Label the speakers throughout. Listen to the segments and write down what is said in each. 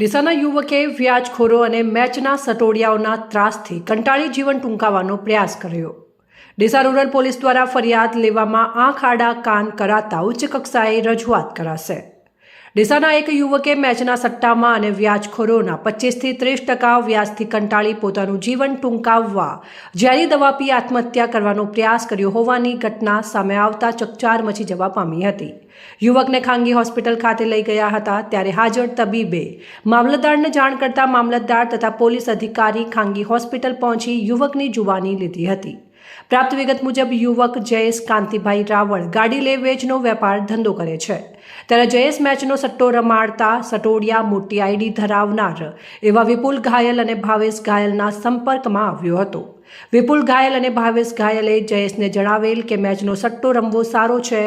Speaker 1: ડીસાના યુવકે વ્યાજખોરો અને મેચના સટોડિયાઓના ત્રાસથી કંટાળી જીવન ટૂંકાવવાનો પ્રયાસ કર્યો. ડીસા રૂરલ પોલીસ દ્વારા ફરિયાદ લેવામાં આંખ આડા કાન કરાતા ઉચ્ચ કક્ષાએ રજૂઆત કરાશે. ડીસાના એક યુવકે મેચના સટ્ટામાં અને વ્યાજખોરોના પચીસથી ત્રીસ ટકા વ્યાજથી કંટાળી પોતાનું જીવન ટૂંકાવવા ઝેરી દવા પી આત્મહત્યા કરવાનો પ્રયાસ કર્યો હોવાની ઘટના સામે આવતા ચકચાર મચી જવા પામી હતી. યુવકને ખાનગી હોસ્પિટલ ખાતે લઈ ગયા હતા, ત્યારે હાજર તબીબે મામલતદારને જાણ કરતા મામલતદાર તથા પોલીસ અધિકારી ખાનગી હોસ્પિટલ પહોંચી યુવકની જુવાની લીધી હતી. પ્રાપ્ત વિગત મુજબ, યુવક જયેશ કાંતિભાઈ રાવળ ગાડી લે વેચનો વેપાર ધંધો કરે છે. ત્યારે જયેશ મેચનો સટ્ટો રમાડતા સટોડિયા મોટી આઈડી ધરાવનાર એવા વિપુલ ઘાયલ અને ભાવેશ ઘાયલના સંપર્કમાં આવ્યો હતો. વિપુલ ઘાયલ અને ભાવેશ ઘાયલે જયેશને જણાવેલ કે મેચનો સટ્ટો રમવો સારો છે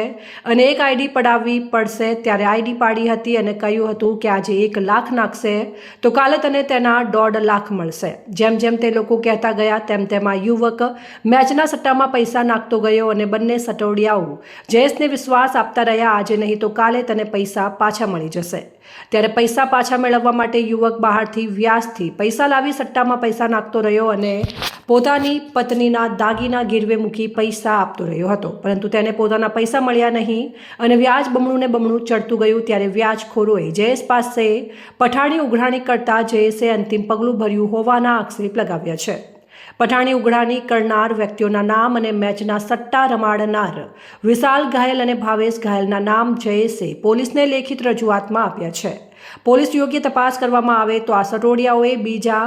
Speaker 1: અને એક આઈડી પડાવવી પડશે ત્યારે આઈડી પાડી હતી અને કહ્યું હતું કે આજે એક લાખ નાખશે તો કાલે તને તેના દોઢ લાખ મળશે. જેમ જેમ તે લોકો કહેતા ગયા તેમ તેમ યુવક મેચના સટ્ટામાં પૈસા નાખતો ગયો અને બંને સટોડિયાઓ જયેશને વિશ્વાસ આપતા રહ્યા. આજે નહીં તો કાલે તને પૈસા પાછા મળી જશે. ત્યારે પૈસા પાછા મેળવવા માટે યુવક બહારથી વ્યાજથી પૈસા લાવી સટ્ટામાં પૈસા નાખતો રહ્યો અને પોતાની પત્નીના દાગીના ગીરવે મૂકી પૈસા આપતો રહ્યો હતો. પરંતુ તેને પોતાના પૈસા મળ્યા નહીં અને વ્યાજ બમણું ને બમણું ચડતું ગયું ત્યારે વ્યાજખોરોએ જયેશ પાસે પઠાણી ઉઘરાણી કરતા જયેશે અંતિમ પગલું ભર્યું હોવાના આક્ષેપ લગાવ્યા છે. પઠાણી ઉઘરાણી કરનાર વ્યક્તિઓના નામ અને મેચના સટ્ટા રમાડનાર વિશાલ ઘાયલ અને ભાવેશ ઘાયલના નામ જયેશે પોલીસને લેખિત રજૂઆતમાં આપ્યા છે. પોલીસ યોગ્ય તપાસ કરવામાં આવે તો આ સટોડિયાઓએ બીજા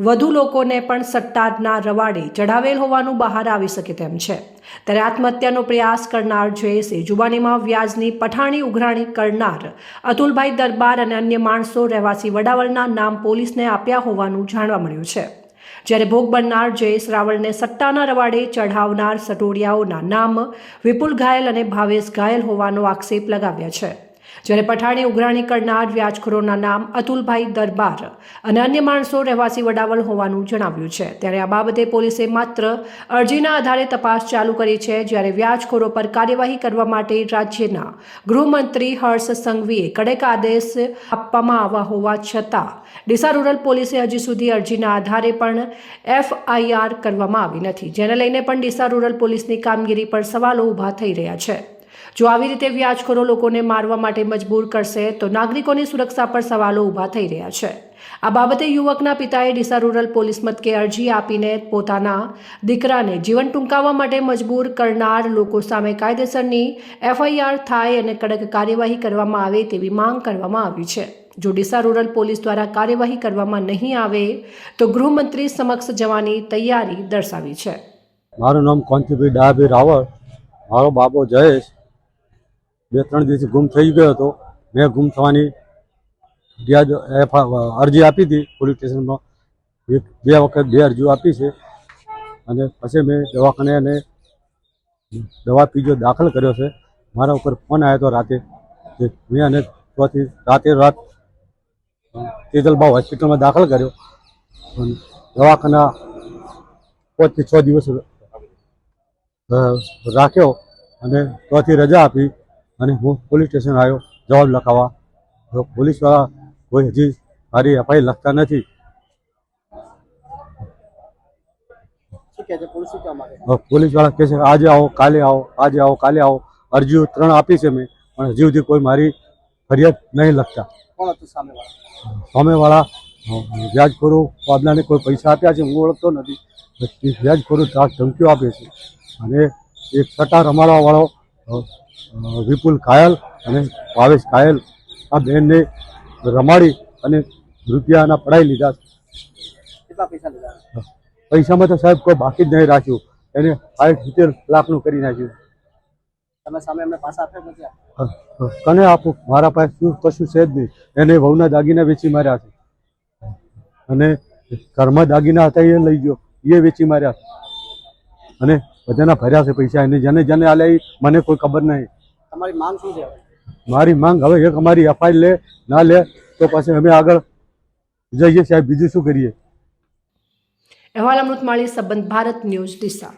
Speaker 1: વધુ લોકોને પણ સટ્ટાના રવાડે ચઢાવેલ હોવાનું બહાર આવી શકે તેમ છે. ત્યારે આત્મહત્યાનો પ્રયાસ કરનાર જયેશે જુબાનીમાં વ્યાજની પઠાણી ઉઘરાણી કરનાર અતુલભાઈ દરબાર અને અન્ય માણસો રહેવાસી વડાવલના નામ પોલીસને આપ્યા હોવાનું જાણવા મળ્યું છે. જ્યારે ભોગ બનનાર જયેશ રાવળને સટ્ટાના રવાડે ચઢાવનાર સટોડિયાઓના નામ વિપુલ ઘાયલ અને ભાવેશ ઘાયલ હોવાનો આક્ષેપ લગાવ્યા છે. જ્યારે પઠાણી, ઉઘરાણી કરનાર વ્યાજખોરોના નામ અતુલભાઈ દરબાર અને અન્ય માણસો રહેવાસી વડાવલ હોવાનું જણાવ્યું છે. ત્યારે આ બાબતે પોલીસે માત્ર અરજીના આધારે તપાસ ચાલુ કરી છે, જ્યારે વ્યાજખોરો પર કાર્યવાહી કરવા માટે રાજ્યના ગૃહમંત્રી હર્ષ સંઘવીએ કડક આદેશ આપવામાં આવ્યા હોવા છતાં, ડીસા રૂરલ પોલીસે હજી સુધી અરજીના આધારે પણ એફઆઈઆર કરવામાં આવી નથી. જેને લઈને પણ ડીસા રૂરલ પોલીસની કામગીરી પર સવાલો ઊભા થઈ રહ્યા છે. જો આવી રીતે વ્યાજખોરો લોકોને મારવા માટે મજબૂર કરશે, તો નાગરિકોની સુરક્ષા પર સવાલો ઊભા થઈ રહ્યા છે. આ બાબતે યુવકના પિતાએ ડીસા રૂરલ પોલીસ મથકે અરજી આપીને પોતાના દીકરાને જીવન ટૂંકાવવા માટે મજબૂર કરનાર લોકો સામે કાયદેસરની એફઆઈઆર થાય અને કડક કાર્યવાહી કરવામાં આવે તેવી માંગ કરવામાં આવી છે. જો ડીસા રૂરલ પોલીસ દ્વારા કાર્યવાહી કરવામાં નહીં આવે, તો ગૃહમંત્રી સમક્ષ જવાની તૈયારી દર્શાવી છે.
Speaker 2: મારું નામ કોંતીભાઈ ડાયાભાઈ રાવળ, મારો બાબો જયેશ. બે ત્રણ દિવસથી ગુમ થઈ ગયો હતો. મેં ગુમ થવાની ફરિયાદ અરજી આપી હતી પોલીસ સ્ટેશનમાં. એક, બે વખત બે અરજીઓ આપી છે. અને પછી મેં દવાખાને અને દવા પીજો દાખલ કર્યો છે. મારા ઉપર ફોન આવ્યો હતો રાતે. મેં અને ત્યાંથી રાતે રાત તેજલબા હોસ્પિટલમાં દાખલ કર્યો. દવાખાના પાંચથી છ દિવસ રાખ્યો અને ત્યાંથી રજા આપી. અને હું પોલીસ સ્ટેશન આવ્યો જવાબ લખાવવા. તો પોલીસવાળા કોઈ હજી મારી એફઆઈ લખતા નથી. પોલીસવાળા કહે છે આજે આવો કાલે આવો આજે આવો કાલે આવો. અરજીઓ ત્રણ આપી છે મેં પણ હજી સુધી કોઈ મારી ફરિયાદ નહીં લખતા.
Speaker 3: સામેવાળા?
Speaker 2: વ્યાજખોરો પાબલાને કોઈ પૈસા આપ્યા છે? હું ઓળખતો નથી. વ્યાજખોરો ધમકીઓ આપે છે. અને એક સટા રમાડવાવાળો વિપુલ કાયલ અને ભાવેશ કાયલ આ બહેનને રમાડી અને રૂપિયાના પડાઈ લીધા. પૈસામાં તો સાહેબ કોઈ બાકી જ નહીં રાખ્યું. એને સાઠ સિત્તેર લાખનું કરી નાખ્યું.
Speaker 3: તમે સામે પાછા આપ્યા
Speaker 2: કને આપું? મારા પાસે શું કશું છે જ નહીં. એને વહુના દાગીના વેચી માર્યા છે. અને ઘરમાં દાગીના હતા એ લઈ ગયો. એ વેચી માર્યા અને બધાના ભર્યા છે પૈસા એને જેને જેને આ એ મને કોઈ ખબર નહીં.
Speaker 3: તમારી માંગ શું છે હવે?
Speaker 2: મારી માંગ હવે એક અમારી એફઆઈઆર લે ના લે તો પછી અમે આગળ જઈએ સાહેબ બીજું શું કરીએ?
Speaker 1: અહેવાલ અમૃત માળી સંબંધ ભારત ન્યૂઝ ડીસા.